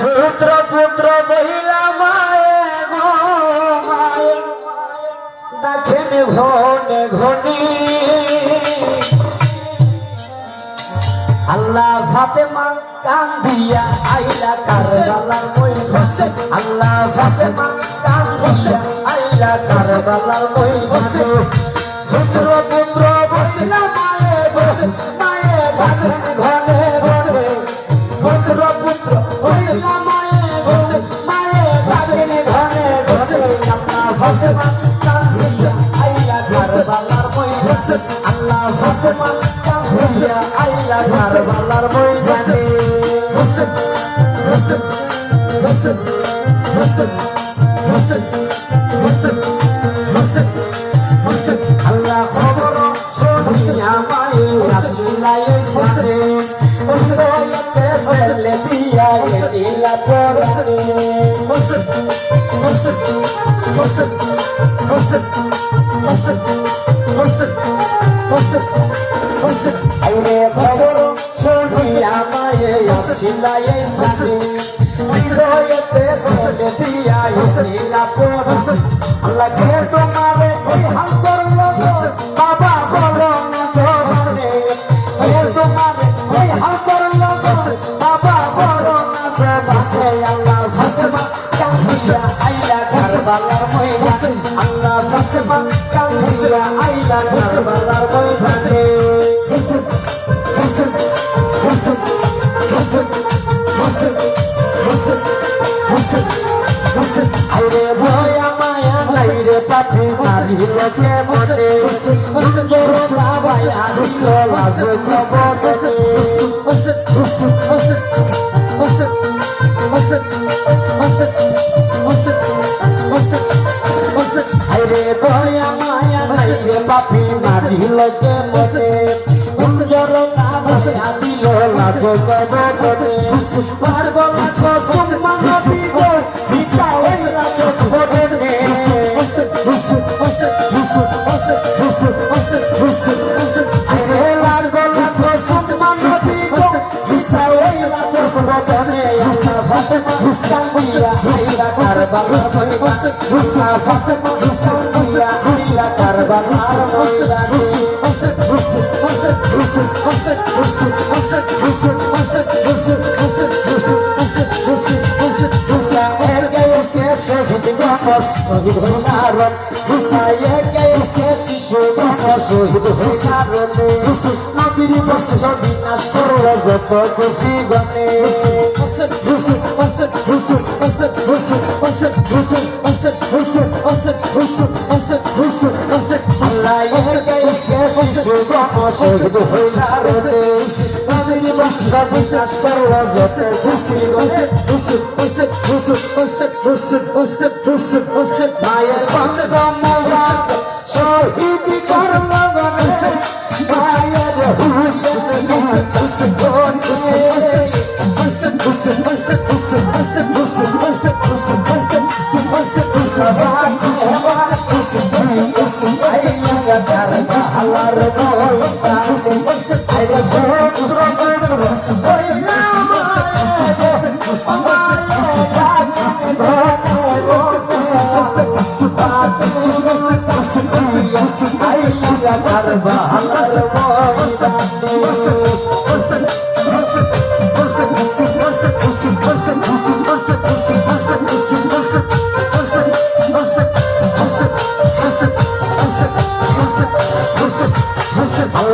পুত্র পুত্র বহিলা মায়ে গো, মায়ে ঘনে ঘনি। আল্লাহ ফাতেমা কান্দিয়া আইলা কারবালার মই বসে। আল্লাহ ফাতেমা কান্দিয়া আইলা কারবালার মই বসে। পুত্র আল্লাহ ফাতেমা কান্দিয়া আইলা কারবালার জানে বসে বসে বসে বসে বসে বসে বসে বসে আল্লাহ খবর শুনিয়া মায়ে আসিলাই সাথে উসরাইতে ফেলে দিয়া এদিলা পরে বসে বসে বসে বসে বসে বসে বসে বসে আইরে খবর শুনিয়া মায়ে আসিলাই সাথে হৃদয়তে ফেলে দিয়া এদিলা পরে আল্লাহ কে তোমারে ওই হাল করল? বাবা বলো না জবানে কে তোমারে ওই হাল করল? বাবা বলো না জবানে আল্লাহ ফাসমা কামিয়া আইলা কারবালার ময়দানে আল্লাহ ফাসমা কামিয়া আইলা কারবালার লাঠি মারিল সে বটে দুর্যোগ বাবাই আদিত্য লাজে কবটে আরে দয়া মায়া নাই রে বাপি মারিল কে বটে দুর্যোগ বাবাই আদিল লাজে কবটে শহীদ হইনারণ হুসাইয়ে গেছে শিশু বাসা শহীদ হইনারণ নবীর বস্ত্র বিনাশ করল যত খুশি গণে গফর শহীদ হুসারন নবীর বংশ বিনাশ করল যত খুশি গনে মায়ের বন্ধ মোবাদ শহীদ করল গণে মায়ের হুসেন আল্লাহর বলতাছে আইরে পুত্র পুত্র বইলা মায়ে আমারে ডাকে ডাকে ওতে পাতে মাতাস কইয়া আইলা দরবার আল্লাহর বলতাছে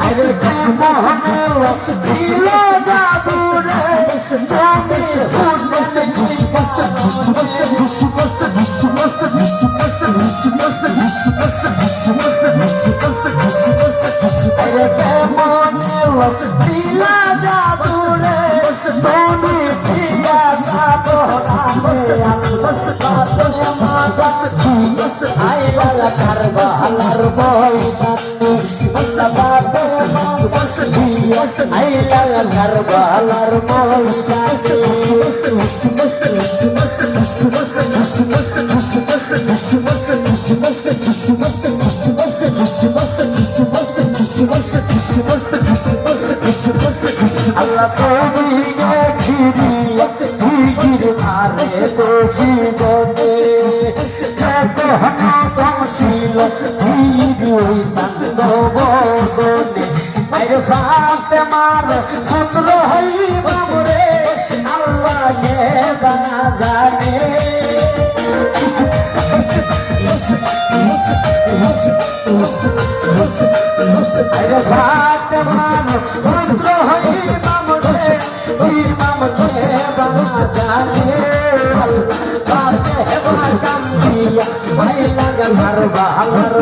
আরে কামন নীল জাদুরে তুমি ভূষণ আরে কামন নীল জাদুরে তুমি প্রিয়া সাধো আসবে আসবে আসবে আইবার কারবালার বই দিয়া আইলা কারবালার আল্লাহ সবিকে ঘিরিয়া ভিগির মারে দোষী বনে। কহন কমশিল ভিড়ি ওই সান্দ বসনে আরে ফাতে মার ছত্র হই বাবরে আল্লাহ কে জানা জানে। আরে ফাতে মার মন্ত্র হই বাবরে ইমাম কে জানা। জানে ফাতে হেবা কান্দিয়া ভাই লাগল হর বাহার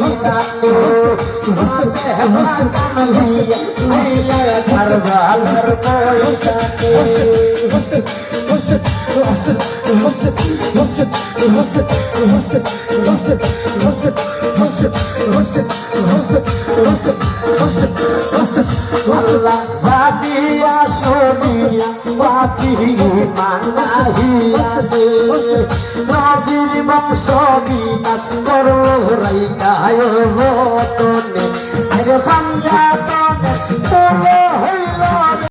ময়দানে ফাতে হেবা কান্দিয়া ভাই লাগল হর বাকি মানাহিয়া দে নদীর বংশ বিনাশ করল রাইকায় রতনে। আরে পাঞ্জাতনে তোলো হইল